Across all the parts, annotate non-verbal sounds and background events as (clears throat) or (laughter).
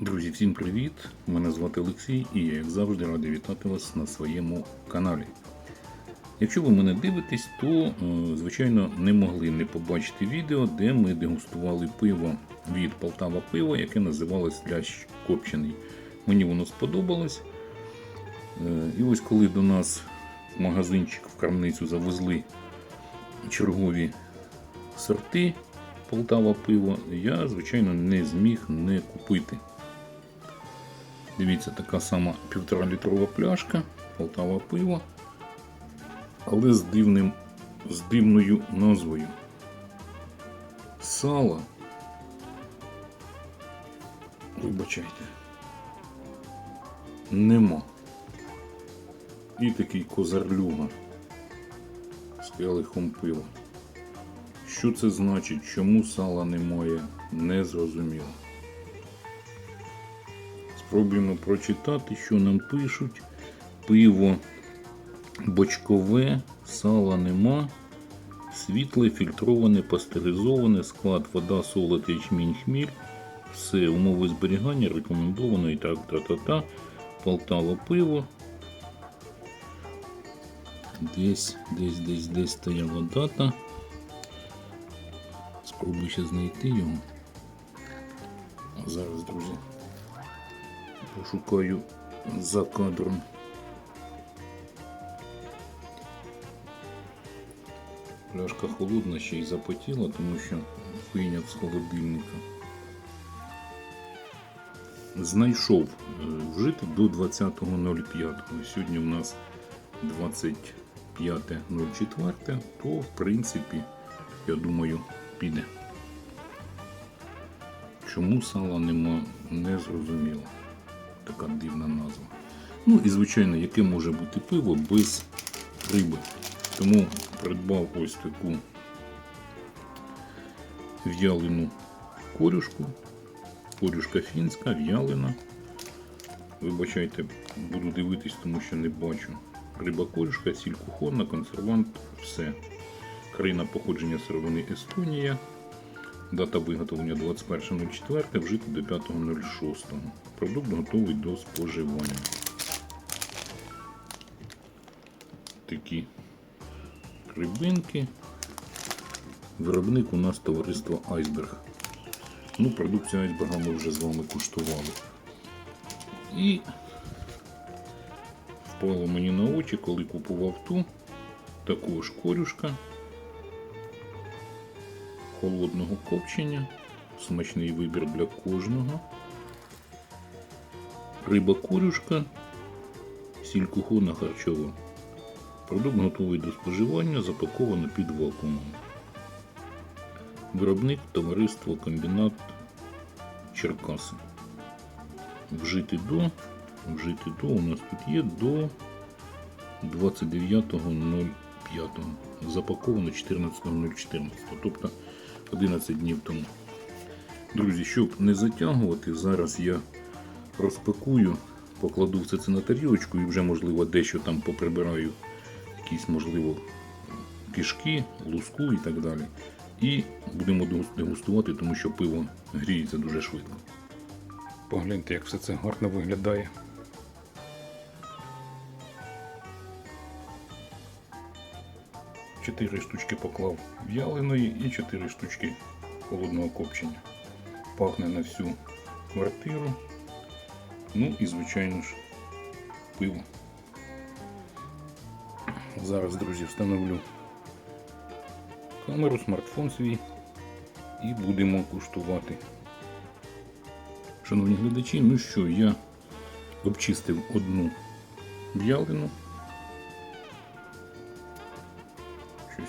Друзі, всім привіт! Мене звати Олексій і я, як завжди, радий вітати вас на своєму каналі. Якщо ви мене дивитесь, то, е, звичайно, не могли не побачити відео, де ми дегустували пиво від Полтава пиво, яке називалось Лящ Копчений. Мені воно сподобалось. Е, І ось коли до нас в магазинчик в крамницю завезли чергові сорти Полтава пиво, я, звичайно, не зміг не купити. Дивіться, така сама півтора літрова пляшка, Полтава пиво, але з дивним, з дивною назвою. Сало. Вибачайте. Нема. І такий козарлюга келихом пива. Що це значить? Чому сала немає? Не зрозуміло. Спробуємо прочитати, що нам пишуть. Пиво бочкове, сала нема. Світле, фільтроване, пастеризоване, склад, вода, солод, ячмінь, хміль. Все, умови зберігання рекомендовано і так, та-та-та. Полтава пиво. Десь, десь, десь, десь стояла дата. Спробую ще знайти його. Зараз, друзі, пошукаю за кадром. Пляшка холодна ще й запотіла, тому що вийняв з холодильника. Знайшов е, вжити до 20.05. Сьогодні у нас 25.04, то в принципі, я думаю, піде. Чому сала нема, не зрозуміло. Така дивна назва. Ну і звичайно, яке може бути пиво без риби. Тому придбав ось таку в'ялену корюшку. Корюшка фінська, в'ялена. Вибачайте, буду дивитись, тому що не бачу. Риба корюшка, сіль кухонна, консервант, все. Країна походження сировини Естонія. Дата виготовлення 21.04, вжити до 5.06. Продукт готовий до споживання. Такі рибинки. Виробник у нас товариство Айсберг. Ну, продукцію айсберга ми вже з вами куштували. І впало мені на очі, коли купував ту, також корюшка холодного копчення. Смачний вибір для кожного. Риба корюшка, сіль кухонна харчова. Продукт готовий до споживання, запаковано під вакуумом. Виробник товариство комбінат Черкаси. Вжити до, вжити до у нас тут є до 29.05. Запаковано 14.014, тобто 11 днів тому. Друзі, щоб не затягувати, зараз я розпакую, покладу все це на тарілочку і вже, можливо, дещо там поприбираю, якісь, можливо, кишки, луску і так далі. І будемо дегустувати, тому що пиво гріється дуже швидко. Погляньте, як все це гарно виглядає. Чотири штучки поклав в'яленої і чотири штучки холодного копчення. Пахне на всю квартиру. Ну і, звичайно ж, пиво. Зараз, друзі, встановлю камеру, смартфон свій і будемо куштувати. Шановні глядачі, ну що, я обчистив одну в'ялину.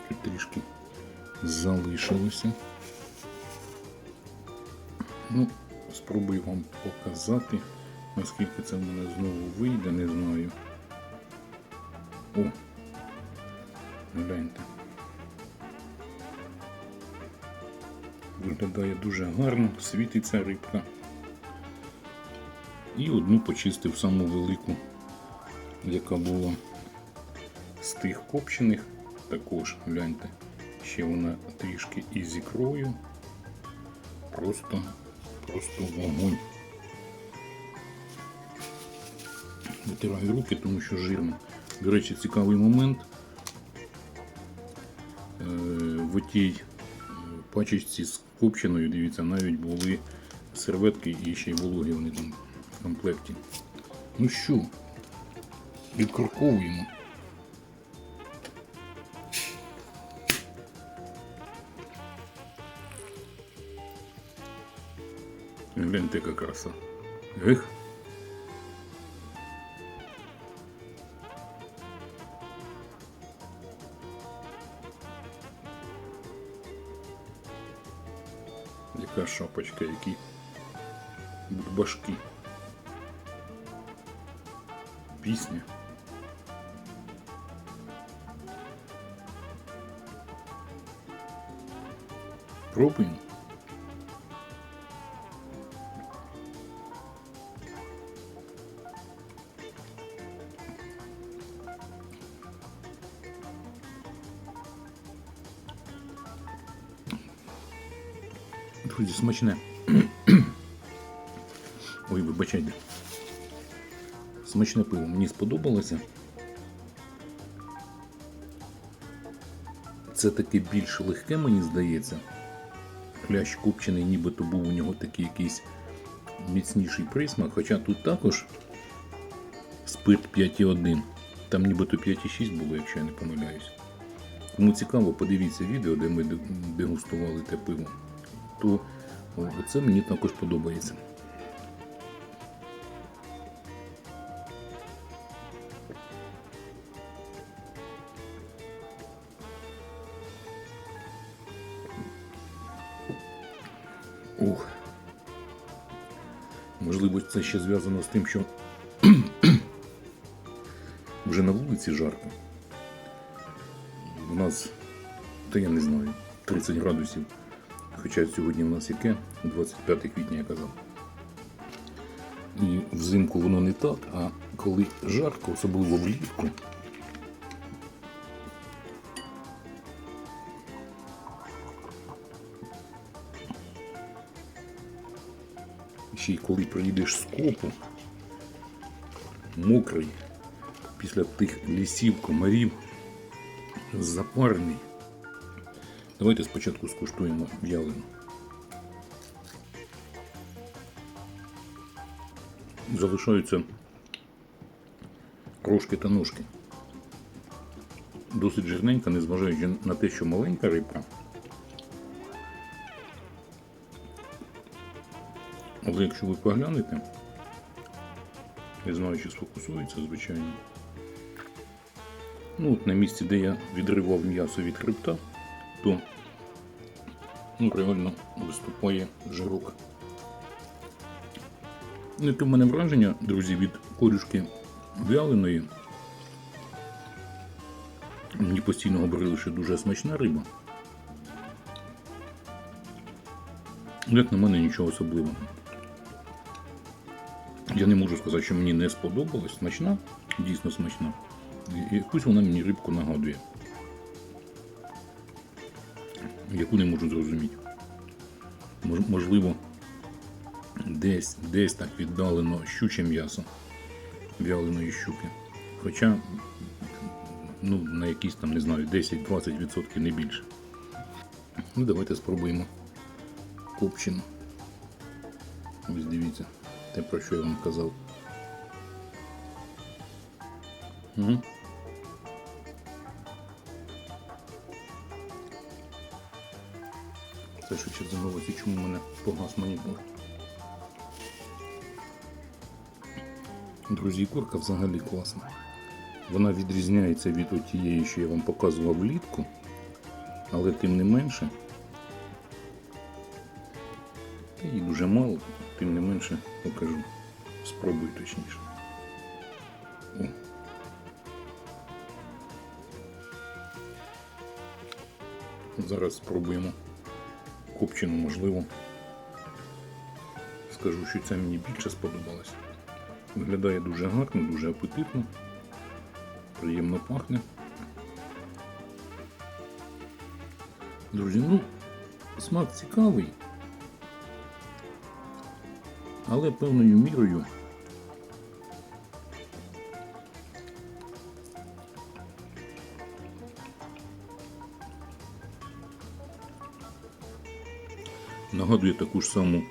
Тут трішки залишилося. Ну, спробую вам показати, наскільки це в мене знову вийде, не знаю. О, гляньте. Виглядає дуже гарно, світиться рибка. І одну почистив саму велику, яка була з тих копчених. Також гляньте, Ще вона трішки із ікрою. Просто, просто вогонь. Витираю руки, тому що жирно. До речі, цікавий момент. Е, В отій е, пачечці з копченою, дивіться, навіть були серветки і ще й вологі вони там в комплекті. Ну що, відкорковуємо. Гляньте, яка краса. Ех. Яка шапочка, які башки. Пісня. Пробуємо. Смачне. (clears throat) Ой, вибачайте. Смачне пиво мені сподобалося. Це таке більш легке, мені здається. Хлящ копчений, нібито був у нього такий якийсь міцніший присмак, хоча тут також спирт 5,1. Там нібито 5,6 було, якщо я не помиляюсь. Кому цікаво, подивіться відео, де ми дегустували те пиво. То це мені також подобається. Ух. Можливо, це ще зв'язано з тим, що (clears throat) вже на вулиці жарко. У нас, та я не знаю, 30 градусів. Хоча сьогодні в нас яке? 25 квітня я казав. І взимку воно не так, а коли жарко, особливо влітку. Ще й коли приїдеш з копу, мокрий, після тих лісів, комарів, запарений. Давайте спочатку скуштуємо в'ялину. Залишаються рожки та ножки. Досить жирненька, незважаючи на те, що маленька рибка. Але якщо ви поглянете, не знаю, чи сфокусується, звичайно. Ну, от на місці, де я відривав м'ясо від хребта, то реально виступає жирок. Яке в мене враження, друзі, від корюшки вяленої. Мені постійно говорили, що дуже смачна риба. Як на мене нічого особливого. Я не можу сказати, що мені не сподобалось. Смачна, дійсно смачна. І Якусь вона мені рибку нагадує. Яку не можу зрозуміти. Мож- Можливо, десь, десь так віддалено щуче м'ясо вяленої щуки. Хоча ну, на якісь там, не знаю, 10-20% не більше. Ну, давайте спробуємо копчину. Ось дивіться, те про що я вам казав. Угу. Це ще замовити, чому в мене погас монітор. Друзі, курка взагалі класна. Вона відрізняється від тієї, що я вам показував влітку, але тим не менше. Та її дуже мало, тим не менше покажу. Спробую точніше. О. Зараз спробуємо копчену, можливо. Скажу, що це мені більше сподобалось. Виглядає дуже гарно, дуже апетитно, приємно пахне. Друзі, ну, смак цікавий. Але певною мірою нагадує таку ж саму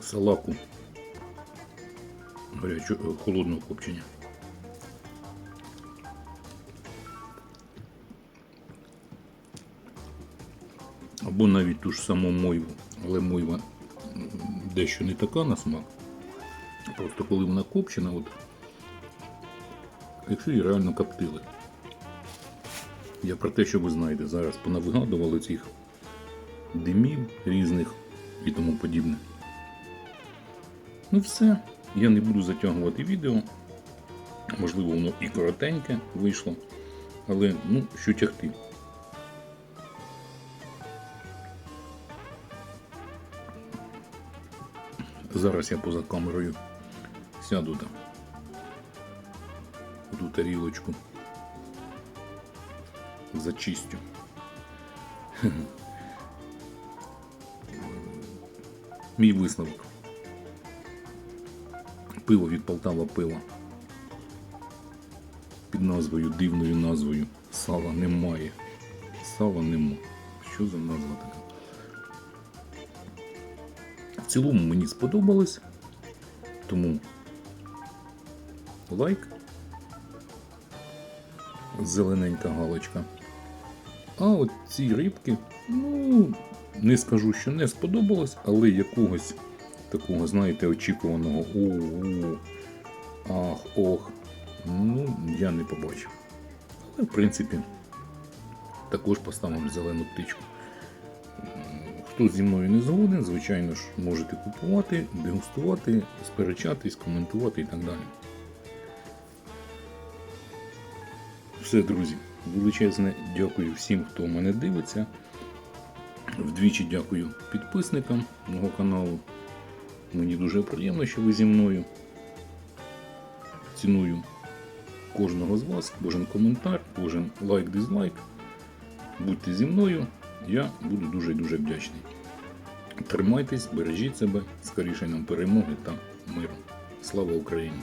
салаку гарячого е, холодного копчення. Або навіть ту ж саму мойву, але мойва дещо не така на смак. Просто коли вона копчена, от, якщо її реально коптили. Я про те, що ви знаєте, зараз понавигадували цих димів різних і тому подібне. Ну все, я не буду затягувати відео. Можливо, воно і коротеньке вийшло, але ну, що тягти. Зараз я поза камерою сяду там. Ту тарілочку. Зачистю. Мій висновок. Пиво від Полтава пиво. Під назвою, дивною назвою. Сала немає. Сала нема. Що за назва така? В цілому мені сподобалось. Тому лайк. Зелененька галочка. А от ці рибки, ну, не скажу, що не сподобалось, але якогось такого, знаєте, очікуваного о-о, ах, ох, ну, я не побачив. Але, в принципі, також поставимо зелену птичку. Хто зі мною не згоден, звичайно ж, можете купувати, дегустувати, сперечатись, коментувати і так далі. Все, друзі, величезне дякую всім, хто мене дивиться. Вдвічі дякую підписникам мого каналу. Мені дуже приємно, що ви зі мною. Ціную кожного з вас, кожен коментар, кожен лайк, дизлайк. Будьте зі мною, я буду дуже дуже вдячний. Тримайтесь, бережіть себе, скоріше нам перемоги та миру. Слава Україні!